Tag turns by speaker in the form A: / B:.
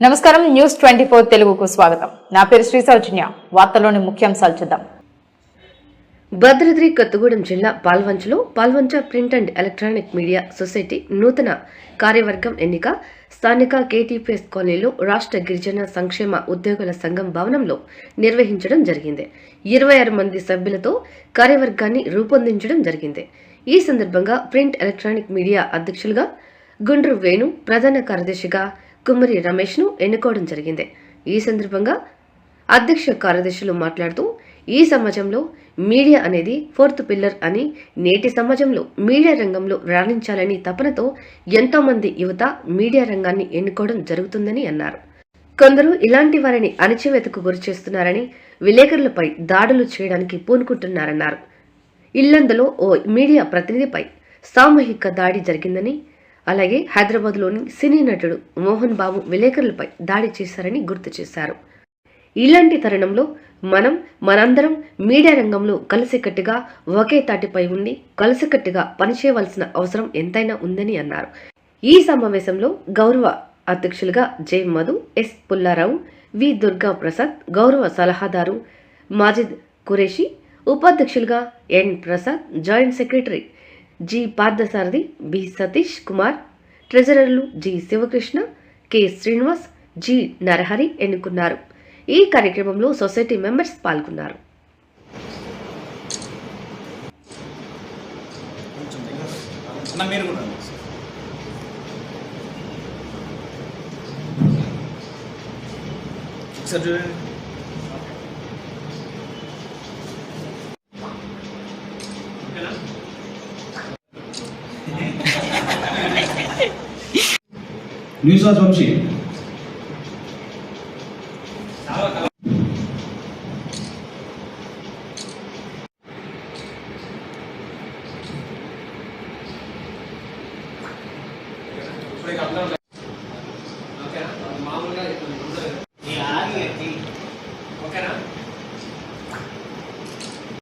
A: నమస్కారం. News twenty four తెలుగుకు స్వాగతం. నా పేరు శ్రీ సౌజన్య. వార్తలోని ముఖ్యాంశాలు చూద్దాం.
B: భద్రాద్రి కొత్తగూడెం జిల్లా పాల్వంచలో Palvancha print and electronic media society నూతన కార్యవర్గం ఎన్నిక. స్థానిక కేటీపీఎస్ కాలనీలో రాష్ట్ర గిరిజన సంక్షేమ ఉద్యోగుల సంఘం భవనంలో నిర్వహించడం జరిగింది. ఇరవై ఆరు మంది సభ్యులతో కార్యవర్గాన్ని రూపొందించడం జరిగింది. ఈ సందర్భంగా ప్రింట్ ఎలక్ట్రానిక్ మీడియా అధ్యక్షులుగా గుండ్రు వేణు ప్రధాన కార్యదర్శిగా కుమ్మరి రమేష్ను ఎన్నుకోవడం జరిగింది. ఈ సందర్భంగా అధ్యక్ష కార్యదర్శులు మాట్లాడుతూ ఈ సమాజంలో మీడియా అనేది ఫోర్త్ పిల్లర్ అని నేటి సమాజంలో మీడియా రంగంలో రాణించాలని తపనతో ఎంతోమంది యువత మీడియా రంగాన్ని ఎన్నుకోవడం జరుగుతుందని అన్నారు. కొందరు ఇలాంటి వారిని అణచివేతకు గురి చేస్తున్నారని విలేకరులపై దాడులు చేయడానికి పూనుకుంటున్నారన్నారు. ఇల్లందులో ఓ మీడియా ప్రతినిధిపై సామూహిక దాడి జరిగిందని అలాగే హైదరాబాద్లోని సినీ నటుడు మోహన్ బాబు విలేకరులపై దాడి చేశారని గుర్తు చేశారు. ఇలాంటి తరుణంలో మనం మనందరం మీడియా రంగంలో కలిసికట్టుగా ఒకే తాటిపై ఉండి కలిసికట్టుగా పనిచేయవలసిన అవసరం ఎంతైనా ఉందని అన్నారు. ఈ సమావేశంలో గౌరవ అధ్యక్షులుగా J. Madhu S. Pullarao V. Durga Prasad గౌరవ సలహాదారు మాజిద్ ఖురేషి ఉపాధ్యక్షులుగా N. Prasad joint secretary G Parthasarathi B Satish Kumar ట్రెజరర్లు G Sivakrishna K Srinivas G Narahari ఎన్నుకున్నారు. ఈ కార్యక్రమంలో సొసైటీ మెంబర్స్ పాల్గొన్నారు.
C: 뉴사 점심. 감사합니다.